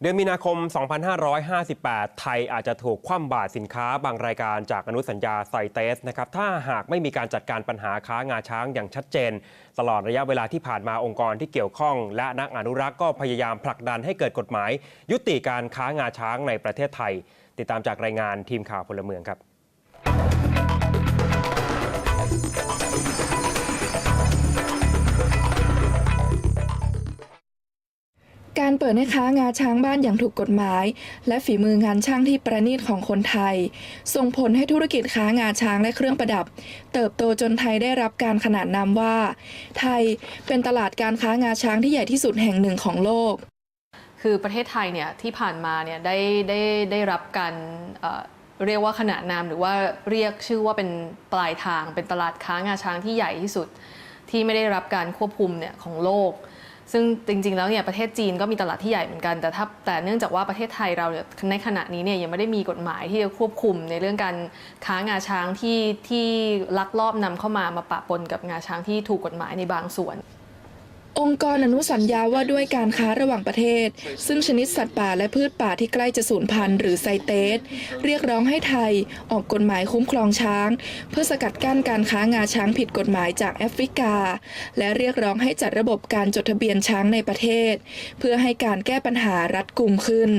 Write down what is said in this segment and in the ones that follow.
เดือนมีนาคม 2558 ไทยอาจจะถูกคว่ำบาตรสินค้าบางรายการจากอนุสัญญาไซเตสนะครับถ้าหากไม่มีการจัดการปัญหาค้างาช้างอย่างชัดเจน ตลอดระยะเวลาที่ผ่านมาองค์กรที่เกี่ยวข้อง และนักอนุรักษ์ก็พยายามผลักดันให้เกิดกฎหมาย ยุติการค้างาช้างในประเทศไทย ติดตามจากรายงานทีมข่าวพลเมืองครับ การเปิดให้ค้างาช้างบ้านอย่างถูกกฎหมาย และฝีมืองานช่างที่ประณีตของคนไทย ส่งผลให้ธุรกิจค้างาช้างและเครื่องประดับ เติบโตจนไทยได้รับการขนานนามว่า ไทยเป็นตลาดการค้างาช้างที่ใหญ่ที่สุดแห่งหนึ่งของโลก คือประเทศไทยเนี่ยที่ผ่านมาเนี่ยได้ได้ได้รับการเเรียกว่าขนานนามหรือว่าเรียกชื่อว่าเป็นปลายทาง เป็นตลาดค้างาช้างที่ใหญ่ที่สุด ที่ไม่ได้รับการควบคุมเนี่ยของโลก ซึ่งจริงๆ แล้วเนี่ยประเทศจีนก็มีตลาดที่ใหญ่เหมือนกันแต่ถ้าแต่เนื่องจากว่าประเทศไทยเราเนี่ยในขณะนี้เนี่ยยังไม่ได้มีกฎหมายที่จะควบคุมในเรื่องการค้างาช้างที่ที่ลักลอบนำเข้ามามาปะปนกับงาช้างที่ถูกกฎหมายในบางส่วน องค์กรอนุสัญญาว่าด้วยการค้าระหว่างประเทศ ซึ่งชนิดสัตว์ป่าและพืชป่าที่ใกล้จะสูญพันธุ์หรือไซเตสเรียกร้องให้ไทยออกกฎหมายคุ้มครองช้าง เพื่อสกัดกั้นการค้างาช้างผิดกฎหมายจากแอฟริกา และเรียกร้องให้จัดระบบการจดทะเบียนช้างในประเทศ เพื่อให้การแก้ปัญหารัดกุมขึ้น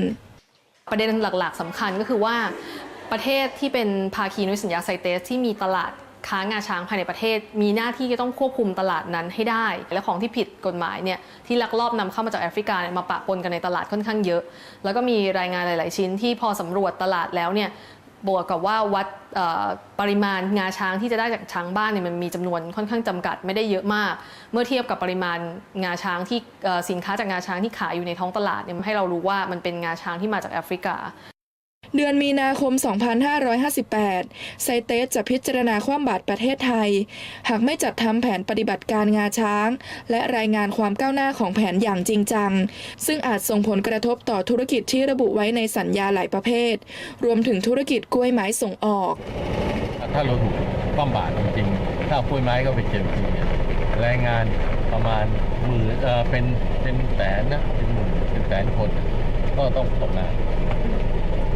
ประเด็นหลักๆสำคัญก็คือว่าประเทศที่เป็นภาคีนุสัญญาไซเตสที่มีตลาด ค้างาช้างภายในประเทศ มีหน้าที่จะต้องควบคุมตลาดนั้นให้ได้ และของที่ผิดกฎหมายเนี่ยที่ลักลอบนำเข้ามาจากแอฟริกาเนี่ยมาปะปนกันในตลาดค่อนข้างเยอะ แล้วก็มีรายงานหลาย ๆ ชิ้นที่พอสำรวจตลาดแล้วเนี่ยบวกกับว่าวัดปริมาณงาช้างที่จะได้จากช้างบ้านเนี่ยมันมีจำนวนค่อนข้างจำกัดไม่ได้เยอะมาก เมื่อเทียบกับปริมาณงาช้างที่สินค้าจากงาช้างที่ขายอยู่ในท้องตลาดเนี่ยมันให้เรารู้ว่ามันเป็นงาช้างที่มาจากแอฟริกา เดือนมีนาคม 2558 ไซเตสจะพิจารณาคว่ำบาตรประเทศไทย หากไม่จัดทำแผนปฏิบัติการงาช้าง และรายงานความก้าวหน้าของแผนอย่างจริงจัง ซึ่งอาจส่งผลกระทบต่อธุรกิจที่ระบุไว้ในสัญญาหลายประเภท รวมถึงธุรกิจกล้วยไม้ส่งออก ถ้าเราถูกคว่ำบาตรจริงๆ ถ้ากล้วยไม้ก็ไปเก็บทีเนี่ยงงานประมาณหมื่นเออเป็นเป็นแสนนะเป็นหมื่นเป็นแสนคน ก็ต้องตกงาน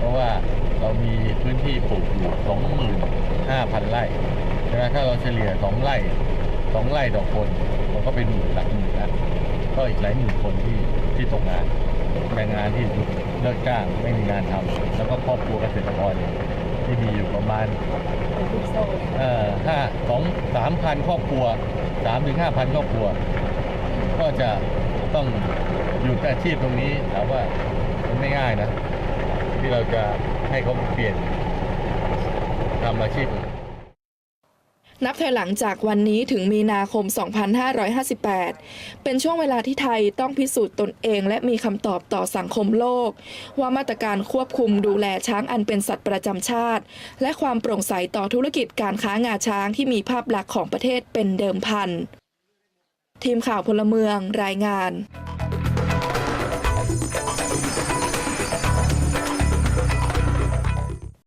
เพราะว่าเรามีพื้นที่ปลูกอยู่สองหมื่นห้าพันไร่ใช่ไหมถ้าเราเฉลี่ยสองไร่สองไร่ต่อคน มันก็เป็นหมื่นหลักหมื่นนะก็อีกหลายหมื่นคนที่ที่ตกงานแรงงานที่เลิกจ้างไม่มีงานทำแล้วก็ครอบครัวเกษตรกรเนี่ยที่มีอยู่ประมาณเอ่อห้าสองสามพันครอบครัวสามถึงห้าพันครอบครัว ก็จะต้องหยุดอาชีพตรงนี้ถามว่ามันไม่ง่ายนะ ที่เราจะให้เขาเปลี่ยนทำอาชีพอื่น นับถอยหลังจากวันนี้ถึงมีนาคม 2558 เป็นช่วงเวลาที่ไทยต้องพิสูจน์ตนเองและมีคำตอบต่อสังคมโลก ว่ามาตรการควบคุมดูแลช้างอันเป็นสัตว์ประจำชาติ และความโปร่งใสต่อธุรกิจการค้างาช้างที่มีภาพลักษณ์ของประเทศเป็นเดิมพัน ทีมข่าวพลเมืองรายงาน